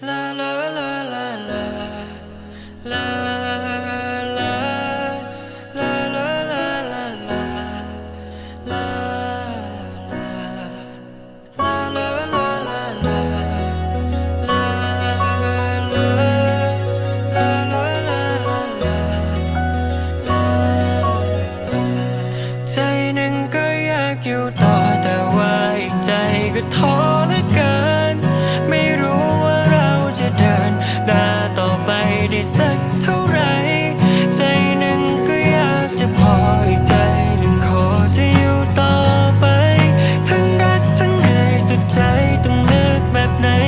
La la la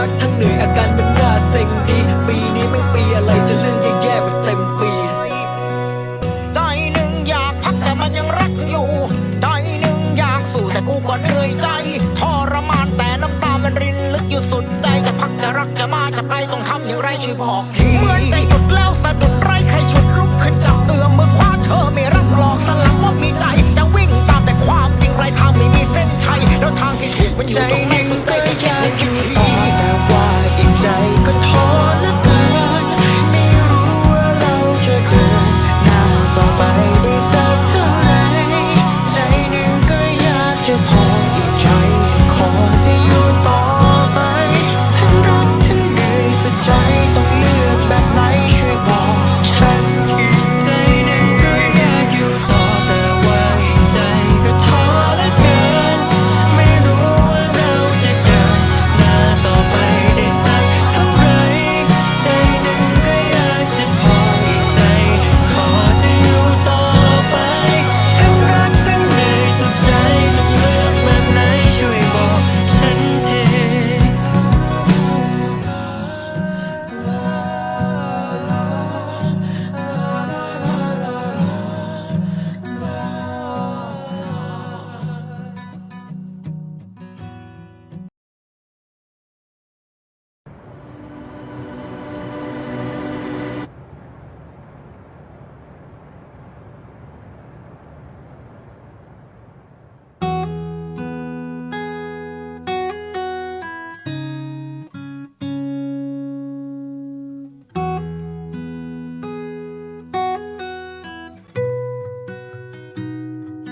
รักทั้งเหนื่อยอาการมันน่าเซ็งดี ปีนี้ม่งปีอะไรจะเรื่อง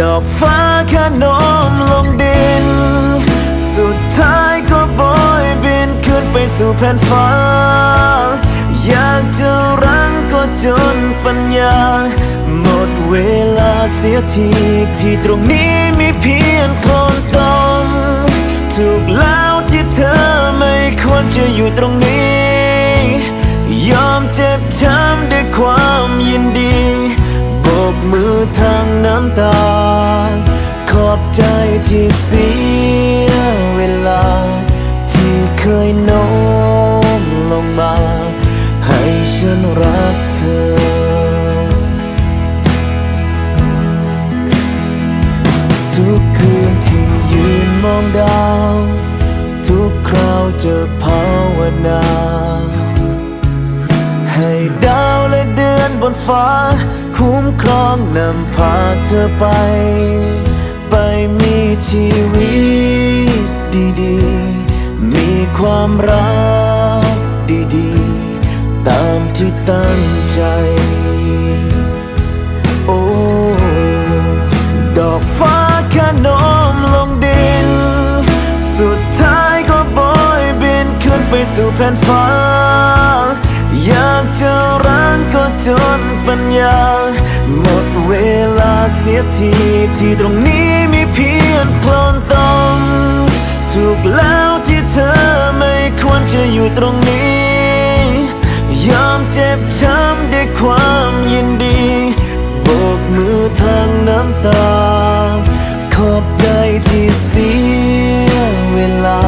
ดอกฟ้าขนมลงดิน สุดท้ายก็โบยบินขึ้นไปสู่แผ่นฟ้า อยากจะรั้งก็จนปัญญา หมดเวลาเสียทีที่ตรงนี้มีเพียงคนตมถูกแล้วที่เธอไม่ควรจะอยู่ตรงนี้ ยอมเจ็บช้ำด้วยความยินดี มือทางน้ำตา ขอบใจที่เสียเวลา ที่เคยโน้ ชีวิตดีๆ มีความรักดีๆ ตามที่ตั้งใจ โอ้ ดอกฟ้าขนมลงดิน สุดท้ายก็โบยบินขึ้นไปสู่แผ่นฟ้า อยากจะร้างก็จนปัญญา หมดเวลาเสียทีที่ตรงนี้ มีเพียงโคลนตมถูกแล้วที่เธอไม่ควรจะอยู่ตรงนี้ ยอมเจ็บช้ำด้วยความยินดีโบกมือทางน้ำตา ขอบใจที่เสียเวลา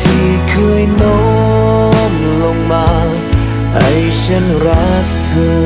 ที่เคยโน้มลงมาให้ฉันรักเธอ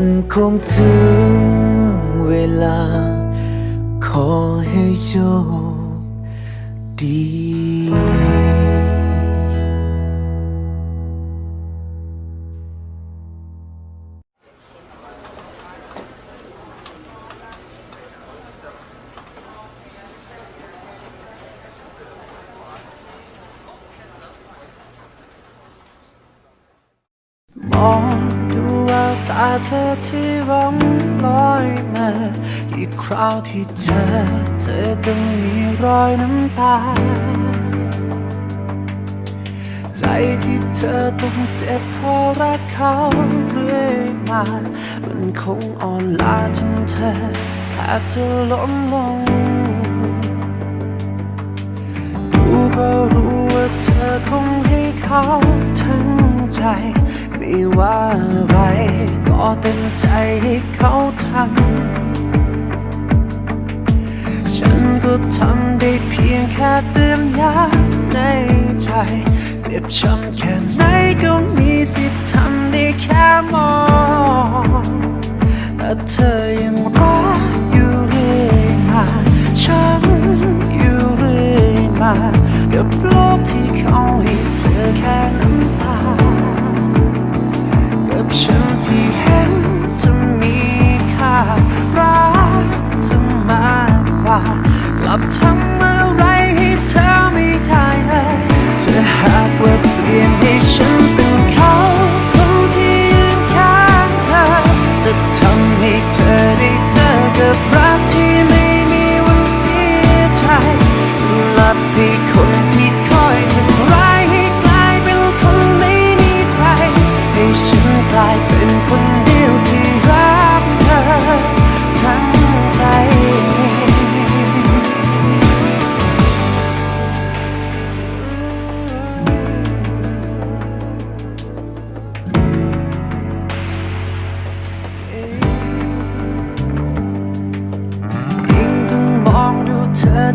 มันคงถึงเวลา ขอให้โชคดีมองดูแววตา เธอที่ร้องลอยมาอีกคราวที่เจอเธอก็มีรอยน้ำตา ใจที่เธอต้องเจ็บเพราะรักเขาเรื่อยมา มันคงอ่อนล้าจนเธอแทบจะล้มลงดูก็รู้ว่าเธอคงให้เขาทั้งใจ ไม่ว่าอะไร อเต็มใจให้เขาทำฉันก็ทำได้เพียงแค่เตือนย้ำในใจเจ็บช้ำแค่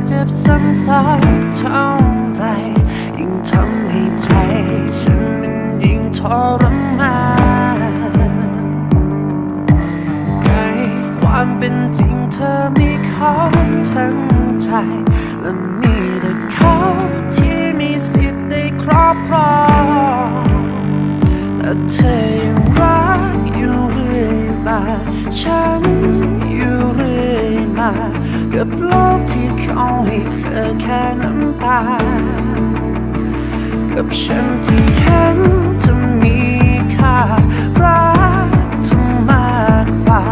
เจ็บซ้ำๆเท่าไรยิ่งทำให้ใจฉันมันยิ่งทรมานในความเป็นจริงเธอมีเขาทั้งใจ และมีแต่เขาที่มีสิทธิ์ได้ครอบครองแต่เธอยังรักอยู่เรื่อยมา ฉันอยู่เรื่อยมา กับโลกที่ เอาให้เธอแค่น้ำตา กับฉันที่เห็นเธอมีค่า รักเธอมากกว่า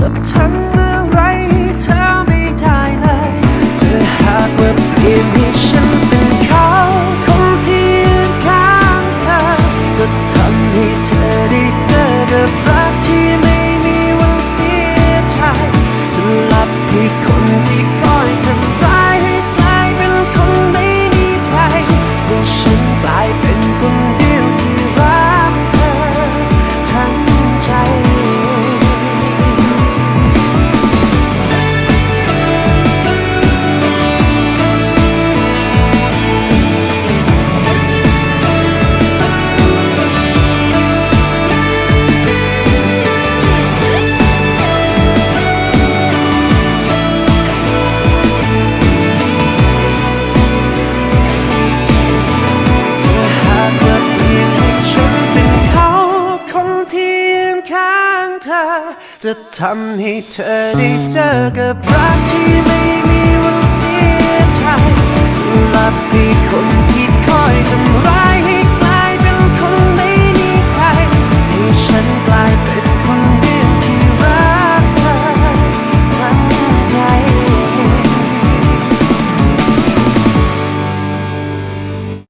กับทำอะไรให้เธอไม่ได้เลยเธอหากว่าเพียง เธอ จะทำให้เธอได้เจอกับรักที่ไม่มีวันเสียใจสำหรับให้คนที่คอยทำร้าย